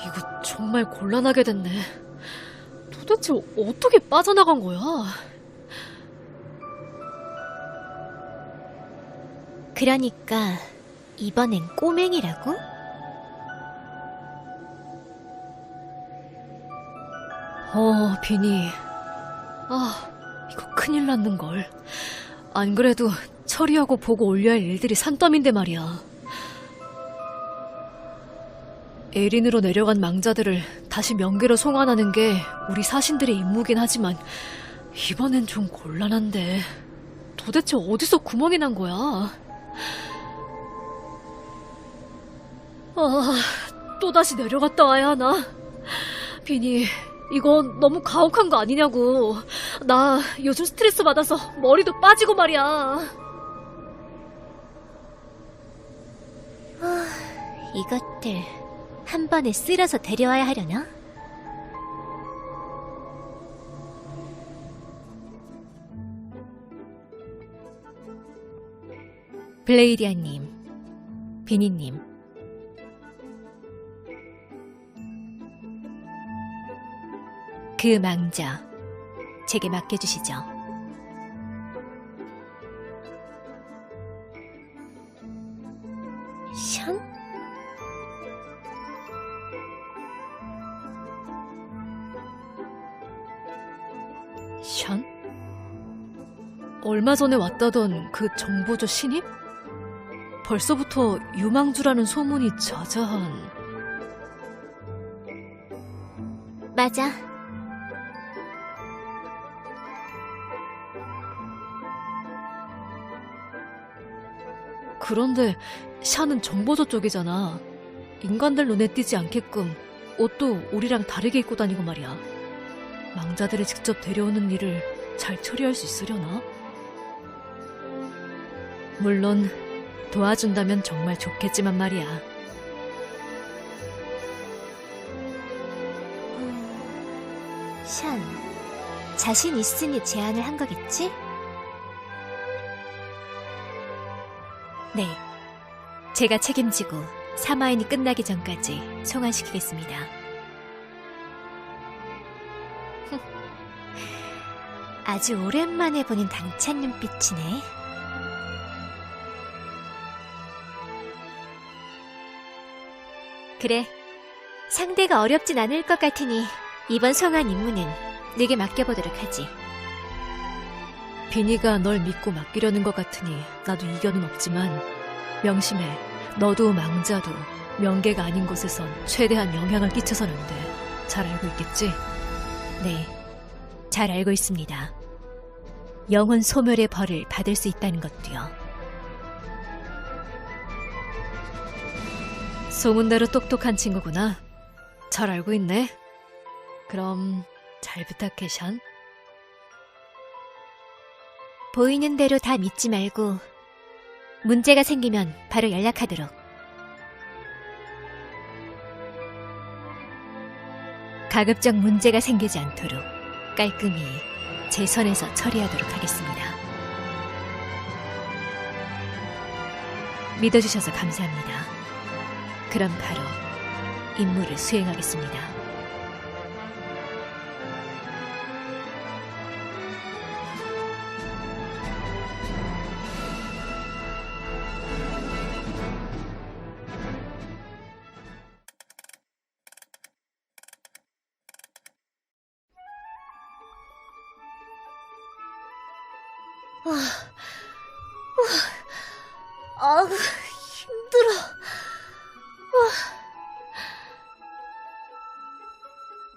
아, 이거 정말 곤란하게 됐네. 도대체 어떻게 빠져나간 거야? 그러니까 이번엔 꼬맹이라고? 어, 비니. 아, 이거 큰일 났는걸. 안 그래도 처리하고 보고 올려야 할 일들이 산더미인데 말이야. 에린으로 내려간 망자들을 다시 명계로 송환하는 게 우리 사신들의 임무긴 하지만 이번엔 좀 곤란한데 도대체 어디서 구멍이 난 거야? 아, 또다시 내려갔다 와야 하나? 비니, 이거 너무 가혹한 거 아니냐고. 나 요즘 스트레스 받아서 머리도 빠지고 말이야. 이것들 한 번에 쓸어서 데려와야 하려나? 블레이디아님, 비니님, 그 망자 제게 맡겨주시죠. 샨? 얼마 전에 왔다던 그 정보조 신입? 벌써부터 유망주라는 소문이 자자한. 맞아. 그런데 샤는 정보조 쪽이잖아. 인간들 눈에 띄지 않게끔 옷도 우리랑 다르게 입고 다니고 말이야. 망자들이 직접 데려오는 일을 잘 처리할 수 있으려나? 물론 도와준다면 정말 좋겠지만 말이야. 샨, 자신 있으니 제안을 한 거겠지? 네, 제가 책임지고 사마인이 끝나기 전까지 송환시키겠습니다. 아주 오랜만에 보는 당찬 눈빛이네. 그래, 상대가 어렵진 않을 것 같으니 이번 송환 임무는 네게 맡겨보도록 하지. 비니가 널 믿고 맡기려는 것 같으니 나도 이견은 없지만 명심해 너도 망자도 명계가 아닌 곳에선 최대한 영향을 끼쳐서는 안 돼. 잘 알고 있겠지? 네, 잘 알고 있습니다. 영혼 소멸의 벌을 받을 수 있다는 것도요. 소문대로 똑똑한 친구구나. 잘 알고 있네. 그럼 잘 부탁해, 샨. 보이는 대로 다 믿지 말고 문제가 생기면 바로 연락하도록. 가급적 문제가 생기지 않도록 깔끔히 제 선에서 처리하도록 하겠습니다. 믿어주셔서 감사합니다. 그럼 바로 임무를 수행하겠습니다. 아우, 힘들어.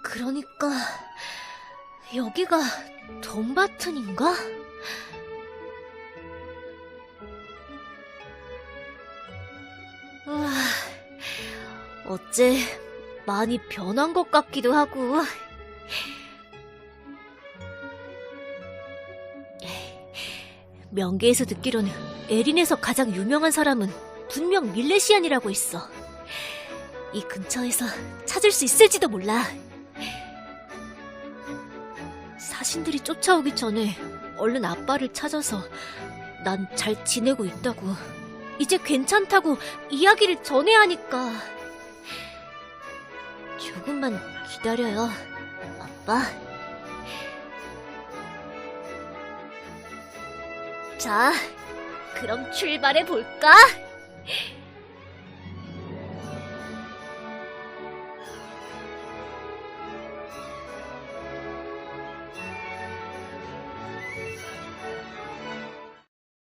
그러니까 여기가 덤바튼인가? 아, 어째 많이 변한 것 같기도 하고. 명계에서 듣기로는 에린에서 가장 유명한 사람은 분명 밀레시안이라고 했어. 이 근처에서 찾을 수 있을지도 몰라. 사신들이 쫓아오기 전에 얼른 아빠를 찾아서 난 잘 지내고 있다고. 이제 괜찮다고 이야기를 전해야 하니까. 조금만 기다려요, 아빠. 자, 그럼 출발해 볼까?